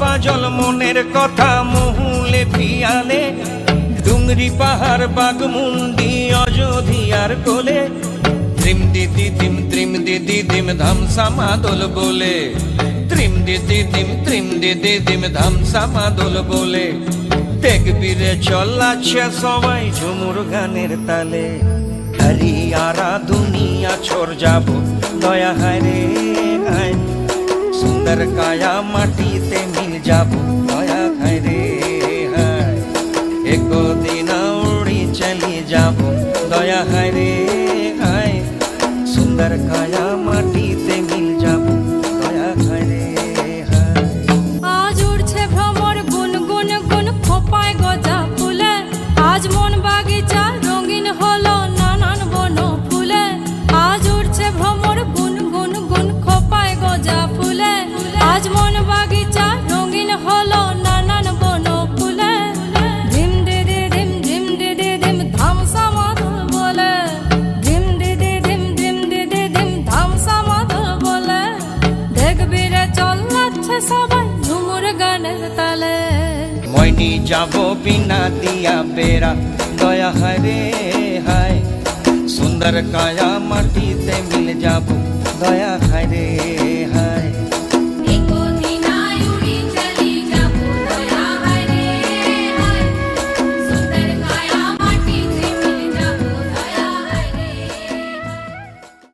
Puzzle মনের কথা মহুলে পিয়ালে, ডুংরি পাহাড় বাগমুন্ডি অযোধিয়ার কোলে। ত্রিম দিদি দিম ত্রিম দিদি দিম ধাম সামাদল বলে। ত্রিম দিদি দিম ত্রিম দিদি দিম ধাম সামাদল বলে। দেখবি রে চল্লাচ্ছে সবাই ঝুমুর গানের তালে। হরিয়ারা দুনিয়া ছোর যাব, দয়া হায় রে সুন্দর কায়া মাটিতে যাব, দয়া খাই রে হায়। একদিন উড়ি চলি যাব, দয়া খাই রে হায়। সুন্দর কায়া মাটিতে গানের তালে। মইনি যাব বিনা দিয়া বেড়া, দয়া হরে হায়। সুন্দর কায়া মাটিতে মিল যাব, দয়া হরে